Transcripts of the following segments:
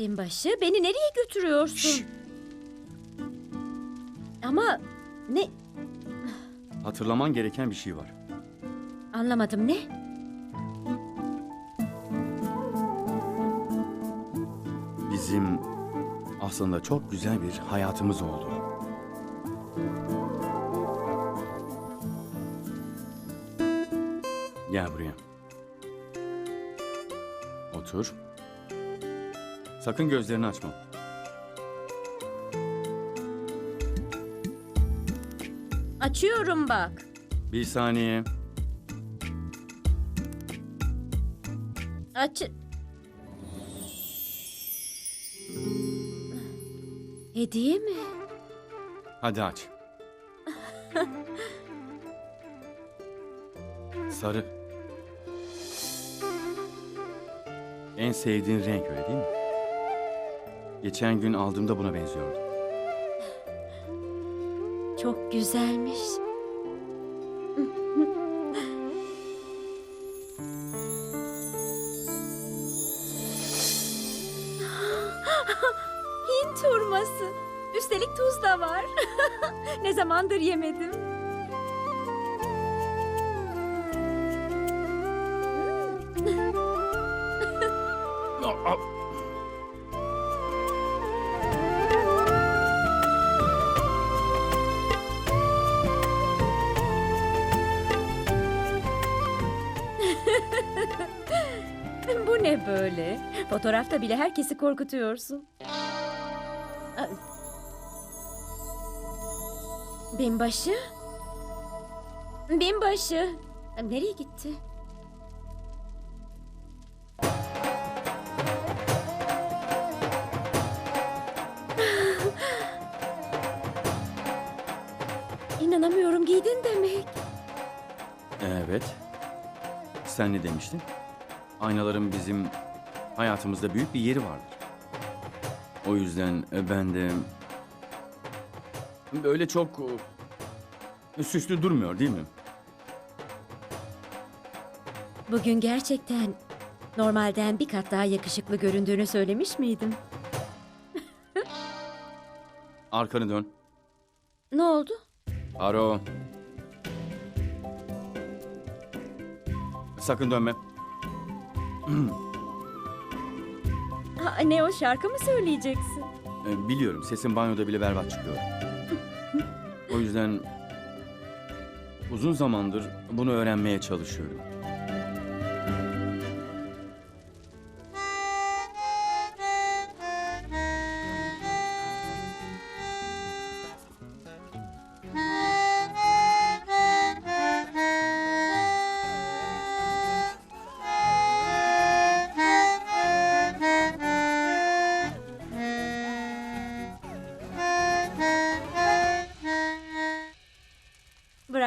Binbaşı beni nereye götürüyorsun? Şşş! Ama ne Hatırlaman gereken bir şey var. anlamadım ne? Bizim aslında çok güzel bir hayatımız oldu. Gel buraya. Otur. Sakın gözlerini açma. Açıyorum bak. Bir saniye. Aç. Hediye mi? Hadi aç. Sarı. En sevdiğin renk öyle değil mi? Geçen gün aldığımda buna benziyordu. Çok güzelmiş. Hint hurması. Üstelik tuz da var. ne zamandır yemedim. Ne böyle? Fotoğrafta bile herkesi korkutuyorsun. Binbaşı? Binbaşı. Nereye gitti? İnanamıyorum giydin demek. Evet. Sen ne demiştin? Aynaların bizim hayatımızda büyük bir yeri vardır. O yüzden ben de böyle çok e, süslü durmuyor değil mi? Bugün gerçekten normalden bir kat daha yakışıklı göründüğünü söylemiş miydim? Arkanı dön. Ne oldu? Aro. Sakın dönme. Ha, ne o şarkı mı söyleyeceksin? E, Biliyorum sesin banyoda bile berbat çıkıyor. O yüzden uzun zamandır bunu öğrenmeye çalışıyorum.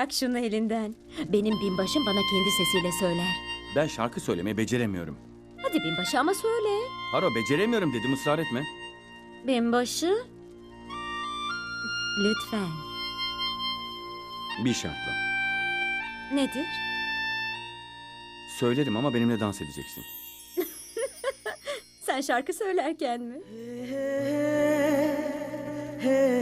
Bırak şunu elinden. Benim binbaşım bana kendi sesiyle söyler. Ben şarkı söylemeyi beceremiyorum. Hadi binbaşı ama söyle. Haro beceremiyorum dedim ısrar etme. Binbaşı. Lütfen. Bir şartla. Nedir? Söylerim ama benimle dans edeceksin. Sen şarkı söylerken mi? Sen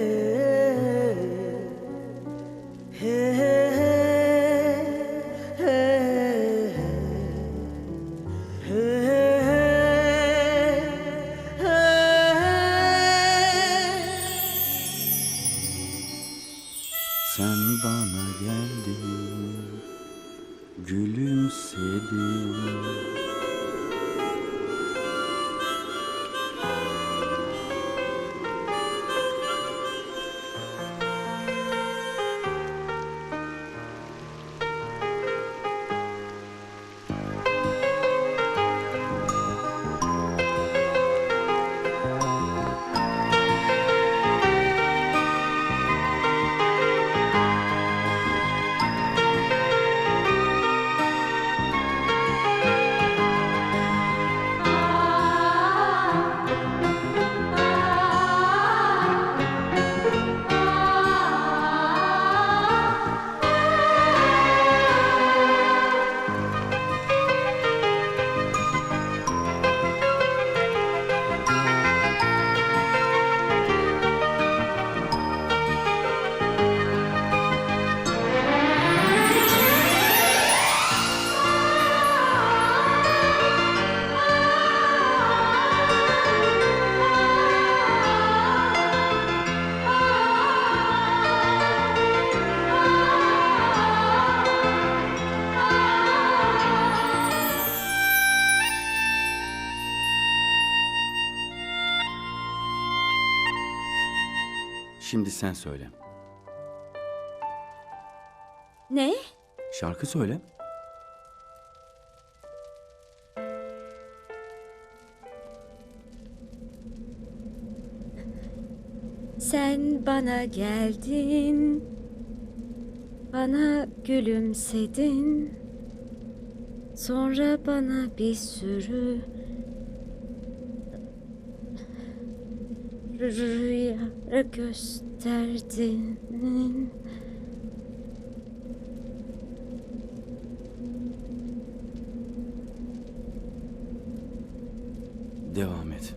Şimdi sen söyle. Ne? Şarkı söyle. Sen bana geldin. Bana gülümsedin. Sonra bana bir sürü rüya gösterdin. Devam et.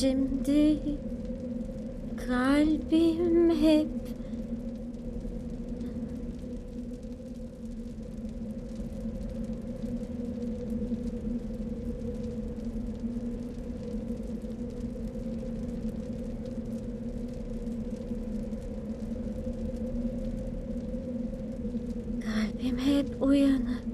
Şimdi kalbim hep Kalbim hep Uyanık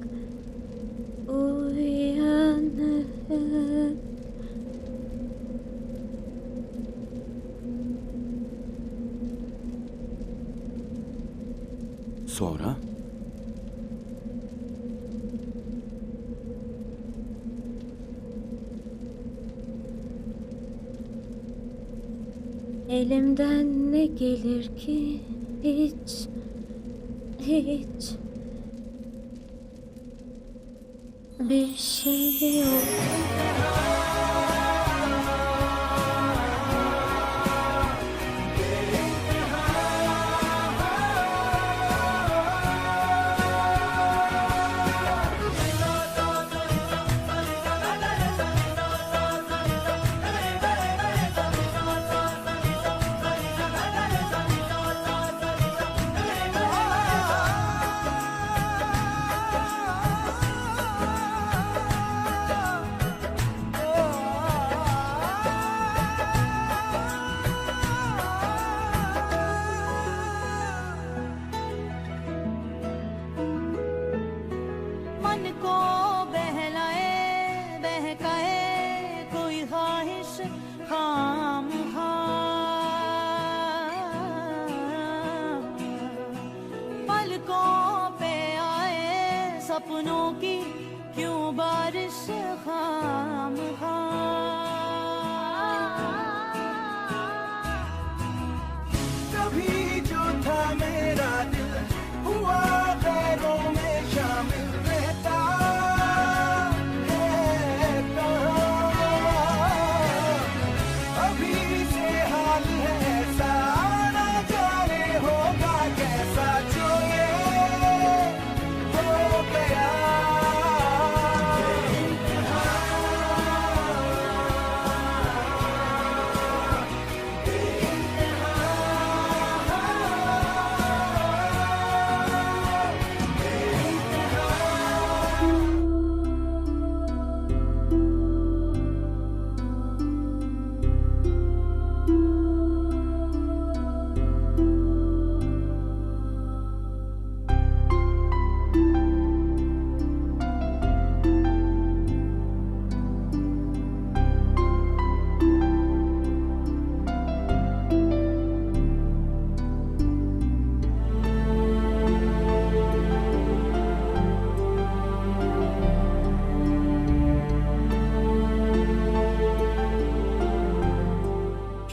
bir şey सपनों की क्यों बारिश खाम कभी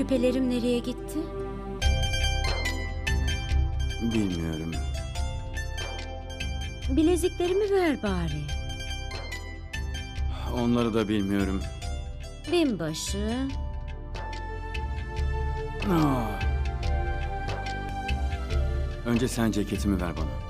Küpelerim nereye gitti? Bilmiyorum. Bileziklerimi ver bari. Onları da bilmiyorum. Binbaşı. Ah. Önce sen ceketimi ver bana.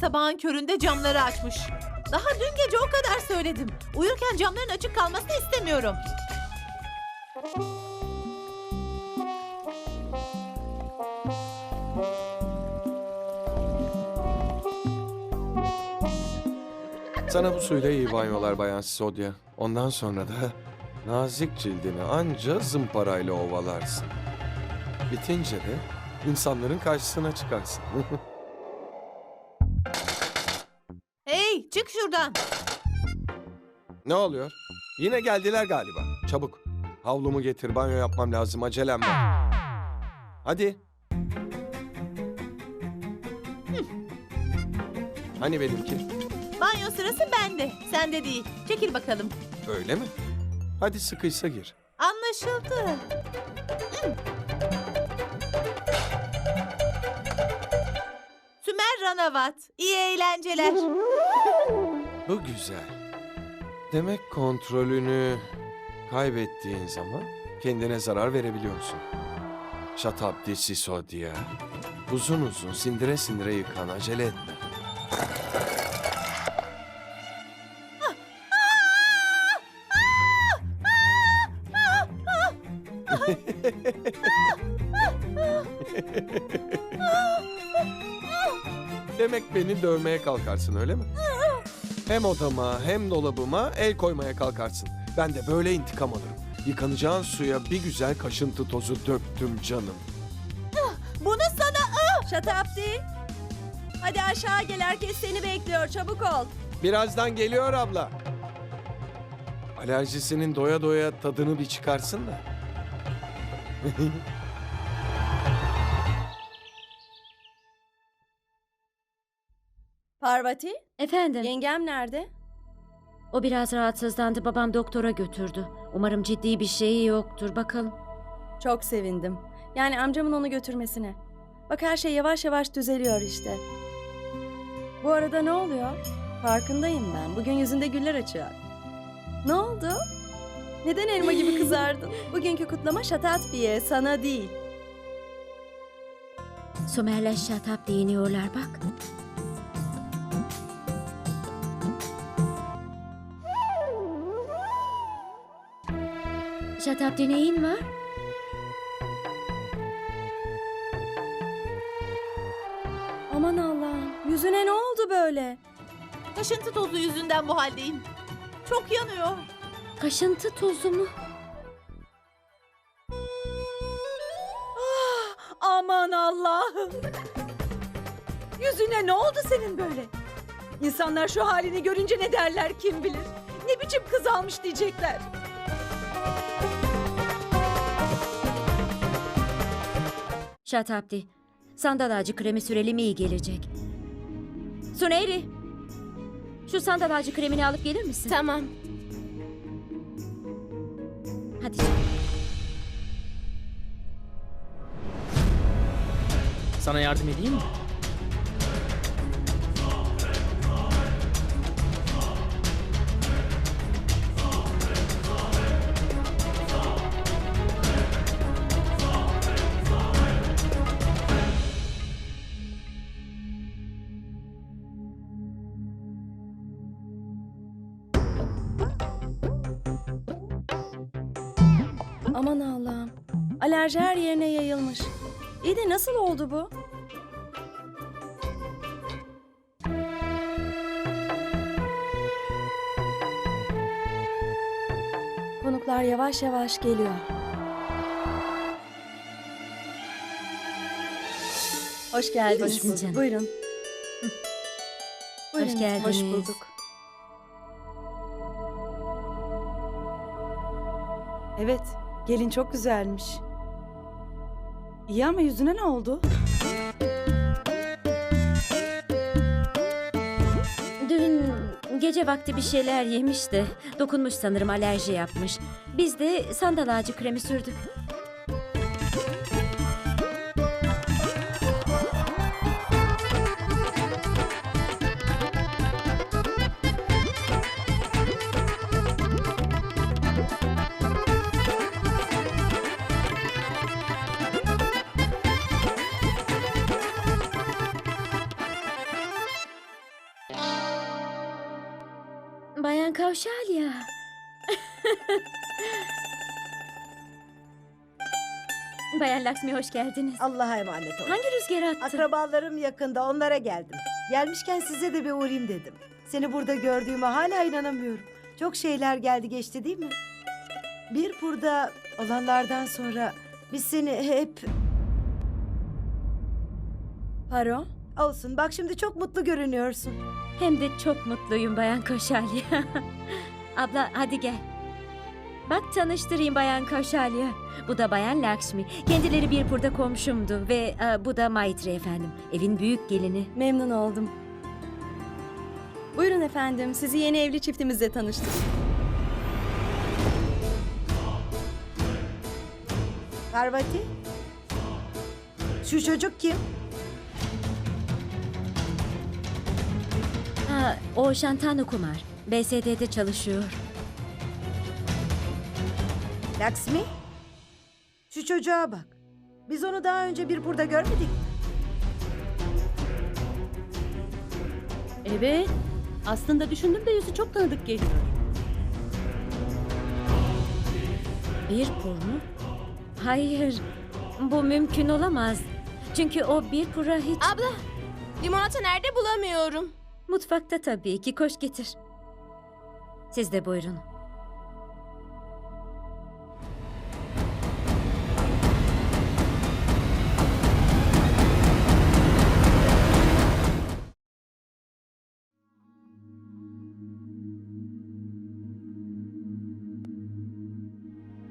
Sabahın köründe camları açmış. Daha dün gece o kadar söyledim. Uyurken camların açık kalmasını istemiyorum. Sana bu suyla iyi banyolar Bayan Sodya. Ondan sonra da nazik cildini anca zımparayla ovalarsın. Bitince de insanların karşısına çıkarsın. çık şuradan. ne oluyor? Yine geldiler galiba. Çabuk. Havlumu getir banyo yapmam lazım acelem var. Hadi. Hani benimki? Banyo sırası bende. Sende değil. Çekil bakalım. Öyle mi? Hadi sıkıysa gir. Anlaşıldı. Hı. Ranavat. İyi eğlenceler. Bu güzel. Demek kontrolünü kaybettiğin zaman kendine zarar verebiliyorsun. Şatabdi Sisodia. Uzun uzun sindire sindire yıkan acele etme. Dövmeye kalkarsın öyle mi? Hem odama hem dolabıma el koymaya kalkarsın. Ben de böyle intikam alırım. Yıkanacağın suya bir güzel kaşıntı tozu döktüm canım. Bunu sana... Şatapti. Hadi aşağı gel herkes seni bekliyor çabuk ol. Birazdan geliyor abla. Alerjisinin doya doya tadını bir çıkarsın da. Parvati, Efendim yengem nerede? o biraz rahatsızlandı babam doktora götürdü. Umarım ciddi bir şey yoktur bakalım. Çok sevindim. Yani amcamın onu götürmesine. Bak her şey yavaş yavaş düzeliyor işte. Bu arada ne oluyor? Farkındayım ben. Bugün yüzünde güller açıyor. Ne oldu? Neden elma gibi kızardın? Bugünkü kutlama Şatatpiye, sana değil. Somer'le Şatapti iniyorlar bak. Şatapti neyin var? Aman Allah'ım, yüzüne ne oldu böyle? Kaşıntı tozu yüzünden bu haldeyim. Çok yanıyor. Kaşıntı tozu mu? Aman Allah'ım. Yüzüne ne oldu senin böyle? İnsanlar şu halini görünce ne derler kim bilir. Ne biçim kız almış diyecekler. Şatapti. Sandal ağacı kremi sürelim iyi gelecek. Suneyri. Şu sandal ağacı kremini alıp gelir misin? Tamam. Hadi canım. Sana yardım edeyim mi? Aman Allah'ım. Alerji her yerine yayılmış. İyi de nasıl oldu bu? Konuklar yavaş yavaş geliyor. Hoş geldiniz. Hoş bulduk canım. Buyurun. Buyurun. geldiniz. Hoş bulduk. Evet, gelin çok güzelmiş. İyi ama yüzüne ne oldu? Dün gece vakti bir şeyler yemiş de dokunmuş sanırım alerji yapmış. Biz de sandal ağacı kremi sürdük. Kavşalya. Bayan Laksmi hoş geldiniz. Allah'a emanet olun. Hangi rüzgar attı? Akrabalarım yakında onlara geldim. Gelmişken size de bir uğrayayım dedim. Seni burada gördüğüme hala inanamıyorum. Çok şeyler geldi geçti değil mi? Bir burada olanlardan sonra biz seni hep... Paro? Olsun bak şimdi çok mutlu görünüyorsun. Hem de çok mutluyum Bayan Koşalya. Abla hadi gel. Bak tanıştırayım Bayan Koşalya. Bu da Bayan Lakshmi. Kendileri bir burada komşumdu ve e, bu da Maitri efendim. Evin büyük gelini. Memnun oldum. Buyurun efendim, sizi yeni evli çiftimizle tanıştırayım. Parvati? Şu çocuk kim? O Shantanu Kumar. BSD'de çalışıyor. Laksmi? Şu çocuğa bak. Biz onu daha önce bir burada görmedik. mi? Evet. Aslında düşündüm de yüzü çok tanıdık geliyor. Bir pur mu? Hayır. Bu mümkün olamaz. Çünkü o bir pura hiç... Abla, limonata nerede bulamıyorum. Mutfakta tabii ki. Koş getir. Siz de buyurun.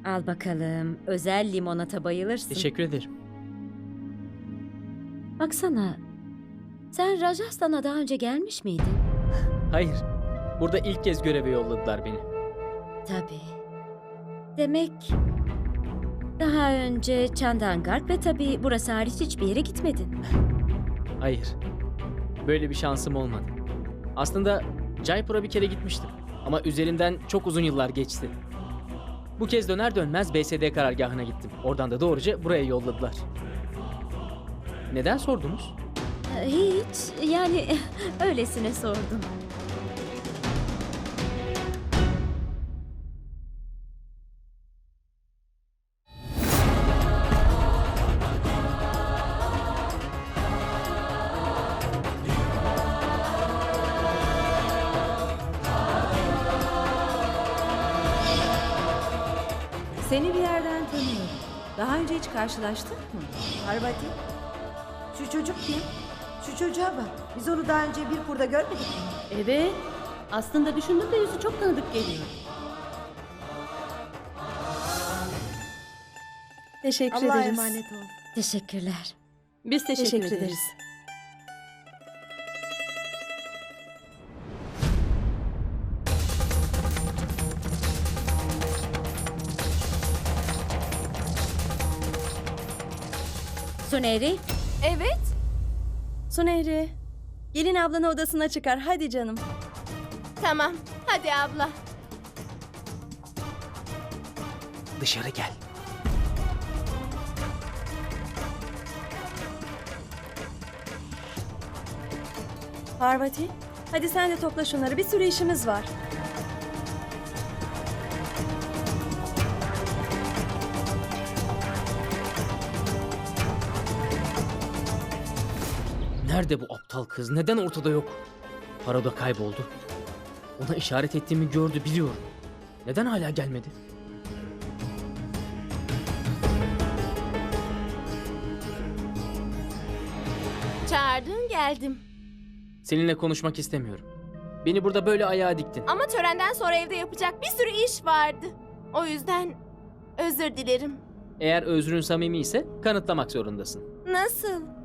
Al bakalım. Özel limonata bayılırsın. Teşekkür ederim. Baksana. Sen Rajasthan'a daha önce gelmiş miydin? Hayır. Burada ilk kez göreve yolladılar beni. Tabii. Demek daha önce Chandangarh ve tabii burası hariç hiçbir yere gitmedin. Hayır. Böyle bir şansım olmadı. Aslında Jaipur'a bir kere gitmiştim. Ama üzerinden çok uzun yıllar geçti. Bu kez döner dönmez BSD karargahına gittim. Oradan da doğruca buraya yolladılar. Neden sordunuz? Hiç yani öylesine sordum. Seni bir yerden tanıyorum. Daha önce hiç karşılaştık mı? Parvati? Şu çocuk kim? Şu çocuğa bak. Biz onu daha önce bir burada görmedik mi? Evet. Aslında düşündüm de yüzü çok tanıdık geliyor. Teşekkür Allah'a ederiz. emanet ol. Teşekkürler. Biz teşekkür, Teşekkür ederiz. ederiz. Suneri, Evet. Sunehri, gelin ablanı odasına çıkar. Hadi canım. Tamam. Hadi abla. Dışarı gel. Parvati, hadi sen de topla şunları. Bir sürü işimiz var. Nerede bu aptal kız? Neden ortada yok? Para da kayboldu. Ona işaret ettiğimi gördü biliyorum. Neden hala gelmedi? Çağırdın geldim. Seninle konuşmak istemiyorum. Beni burada böyle ayağa diktin. Ama törenden sonra evde yapacak bir sürü iş vardı. O yüzden özür dilerim. Eğer özrün samimi ise kanıtlamak zorundasın. Nasıl?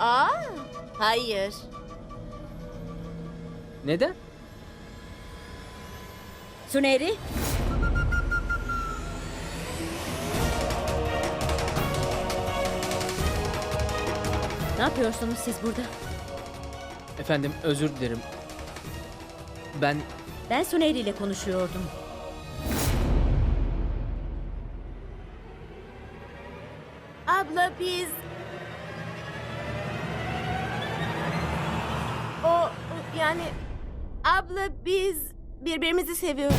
Aa, hayır. Neden? Suneri. Ne yapıyorsunuz siz burada? Efendim özür dilerim. Ben Ben Suneri ile konuşuyordum. Abla biz... yani... Abla biz birbirimizi seviyoruz.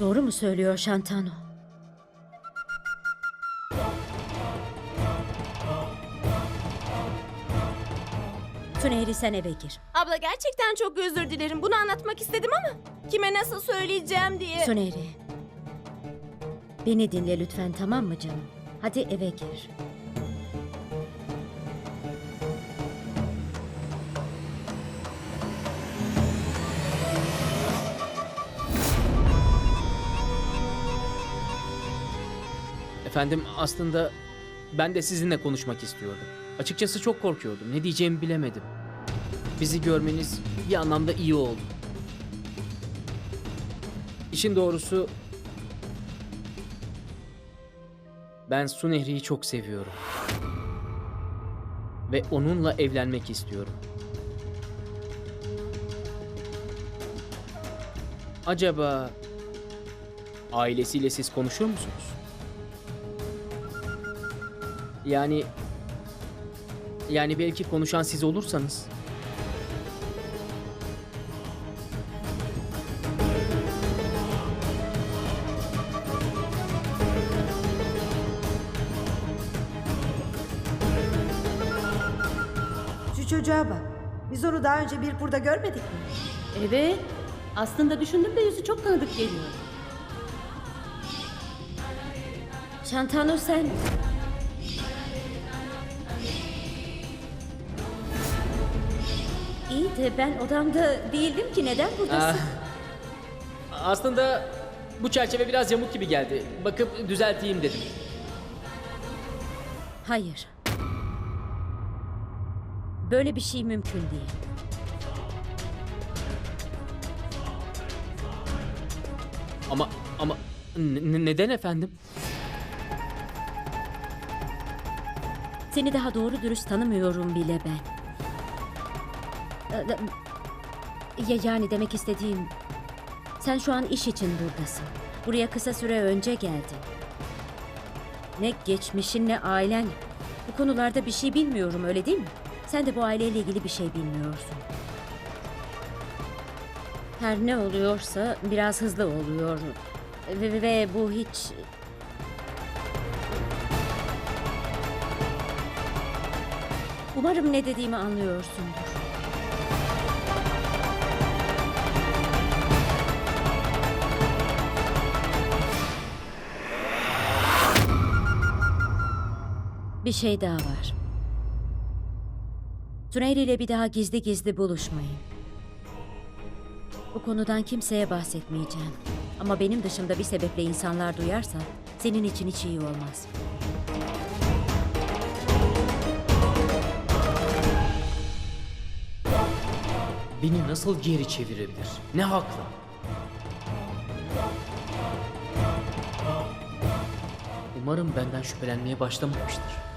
Doğru mu söylüyor Şantano? Sunehri sen eve gir. Abla gerçekten çok özür dilerim. Bunu anlatmak istedim ama kime nasıl söyleyeceğim diye. Sunehri. Beni dinle lütfen tamam mı canım? Hadi eve gir. Efendim aslında ben de sizinle konuşmak istiyordum. Açıkçası çok korkuyordum. Ne diyeceğimi bilemedim. Bizi görmeniz bir anlamda iyi oldu. İşin doğrusu ben Su Nehri'yi çok seviyorum. Ve onunla evlenmek istiyorum. Acaba ailesiyle siz konuşur musunuz? Yani yani belki konuşan siz olursanız. Çocuğa bak. Biz onu daha önce bir burada görmedik mi? Evet. Aslında düşündüm de yüzü çok tanıdık geliyor. Şantano sen... İyi de ben odamda değildim ki neden buradasın? Ah, aslında bu çerçeve biraz yamuk gibi geldi. Bakıp düzelteyim dedim. Hayır. Böyle bir şey mümkün değil. Ama ama n- neden efendim? Seni daha doğru dürüst tanımıyorum bile ben. Ee, Ya yani demek istediğim... Sen şu an iş için buradasın. Buraya kısa süre önce geldin. Ne geçmişin ne ailen. Bu konularda bir şey bilmiyorum öyle değil mi? Sen de bu aileyle ilgili bir şey bilmiyorsun. Her ne oluyorsa biraz hızlı oluyor. Ve, ve- ve bu hiç Umarım ne dediğimi anlıyorsundur. Bir şey daha var. Suneyri ile bir daha gizli gizli buluşmayın. Bu konudan kimseye bahsetmeyeceğim. Ama benim dışımda bir sebeple insanlar duyarsa senin için hiç iyi olmaz. Beni nasıl geri çevirebilir? Ne hakla? Umarım benden şüphelenmeye başlamamıştır.